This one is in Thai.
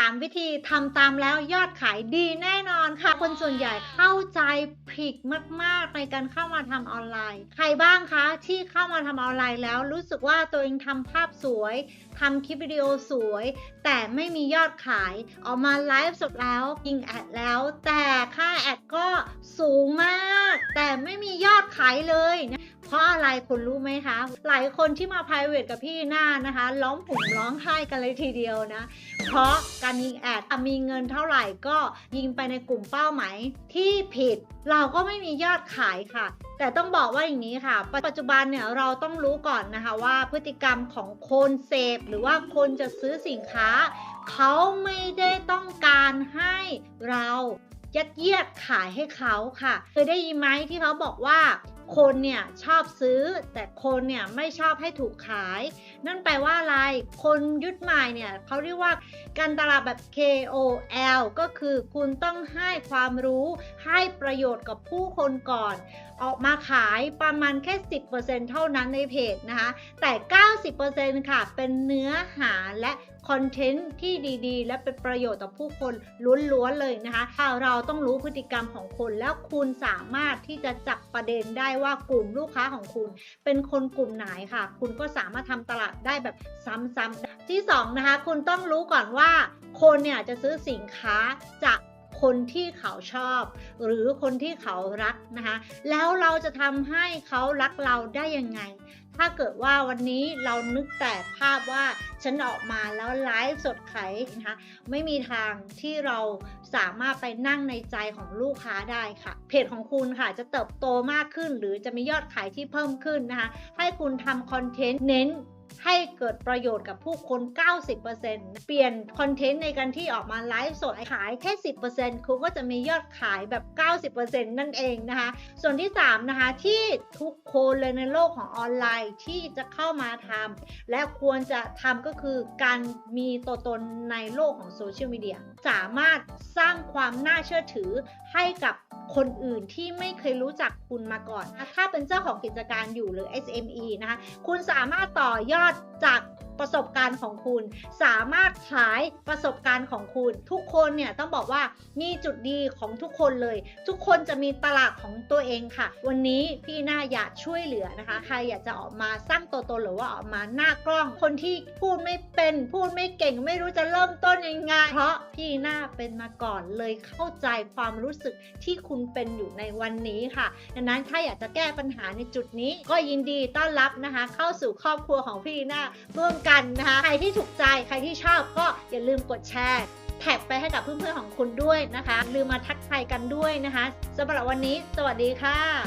3 วิธีทำตามแล้วยอดขายดีแน่นอนค่ะ คนส่วนใหญ่เข้าใจผิดมาก ๆ ในการเข้ามาทำออนไลน์ ใครบ้างคะที่เข้ามาทำออนไลน์แล้ว รู้สึกว่าตัวเองทำภาพสวยทำคลิปวิดีโอสวย แต่ไม่มียอดขาย ออกมาไลฟ์สดแล้วยิงแอดแล้ว แต่ค่าแอดก็สูงมาก แต่ไม่มียอดขายเลยนะ เพราะอะไรคุณรู้ไหมคะ หลายคนที่มา private กับพี่หน้านะคะ ร้องผมร้องไห้กันเลยทีเดียวนะ เพราะการยิงแอดมีเงินเท่าไหร่ก็ยิงไปในกลุ่มเป้าหมายที่ผิด เราก็ไม่มียอดขายค่ะ แต่ต้องบอกว่าอย่างนี้ค่ะ ปัจจุบันเนี่ยเราต้องรู้ก่อนนะคะว่าพฤติกรรมของคนเสพ หรือว่าคนจะซื้อสินค้า เขาไม่ได้ต้องการให้เรายัดเยียดขายให้เขาค่ะ เคยได้ยินไหมที่เขาบอกว่า คนเนี่ยชอบซื้อ แต่คนเนี่ยไม่ชอบให้ถูกขาย นั่นแปลว่าอะไร คนยุคใหม่เนี่ยเขาเรียกว่าการตลาดแบบ KOL ก็คือคุณต้องให้ความรู้ให้ประโยชน์กับผู้คนก่อน ออกมาขายประมาณแค่ 10%เท่านั้นในเพจนะคะ แต่ 90%ค่ะ เป็นเนื้อหาและคอนเทนต์ที่ดีๆ และเป็นประโยชน์ต่อผู้คนล้วนๆเลยนะคะเราต้องรู้พฤติกรรมของคนแล้วคุณสามารถที่จะจับประเด็นได้ว่ากลุ่มลูกค้าของคุณ เป็นคนกลุ่มไหนค่ะ คุณก็สามารถทำตลาดได้แบบซ้ำๆที่สองนะคะคุณต้องรู้ก่อนว่าคนเนี่ยจะซื้อสินค้าจาก คนที่เขาชอบ หรือคนที่เขารักนะคะแล้วเราจะทำให้เขารักเราได้ยังไง ถ้าเกิดว่าวันนี้เรานึกแต่ภาพว่าฉันออกมาแล้วไลฟ์สดขายนะคะไม่มีทางที่เราสามารถไปนั่งในใจของลูกค้าได้ค่ะ เพจของคุณค่ะจะเติบโตมากขึ้น หรือจะมียอดขายที่เพิ่มขึ้นนะคะให้คุณทำคอนเทนต์เน้น ให้เกิดประโยชน์กับผู้คน 90%เปลี่ยนคอนเทนต์ในการที่ออกมาไลฟ์สดขายแค่ 10%คุณก็จะมียอดขายแบบ 90%นั่นเองนะคะ ส่วนที่ 3 นะคะ ที่ทุกคนเลยในโลกของออนไลน์ที่จะเข้ามาทำและควรจะทำก็คือการมีตัวตนในโลกของโซเชียลมีเดียสามารถสร้างความน่าเชื่อถือ ให้กับคนอื่นที่ไม่เคยรู้จักคุณมาก่อน ถ้าเป็นเจ้าของกิจการอยู่หรือ SME นะคะ คุณสามารถต่อยอดจาก ประสบการณ์ของคุณ สามารถขายประสบการณ์ของคุณ ทุกคนเนี่ยต้องบอกว่ามีจุดดีของทุกคนเลย ทุกคนจะมีตลาดของตัวเองค่ะ วันนี้พี่หน่าอยากช่วยเหลือนะคะ ใครอยากจะออกมาสร้างตัวตนหรือว่าออกมาหน้ากล้อง คนที่พูดไม่เป็น พูดไม่เก่ง ไม่รู้จะเริ่มต้นยังไงเพราะพี่หน่าเป็นมาก่อนเลยเข้าใจความรู้สึกที่คุณเป็นอยู่ในวันนี้ค่ะดังนั้นถ้าอยากจะแก้ปัญหาในจุดนี้ ก็ยินดีต้อนรับนะคะ เข้าสู่ครอบครัวของพี่หน่าร่วมกันนะคะ ใครที่ถูกใจใครที่ชอบก็อย่าลืมกดแชร์แท็กไปให้กับเพื่อนๆของคุณด้วยนะคะ ลืมมาทักทายกันด้วยนะคะสำหรับวันนี้ สวัสดีค่ะ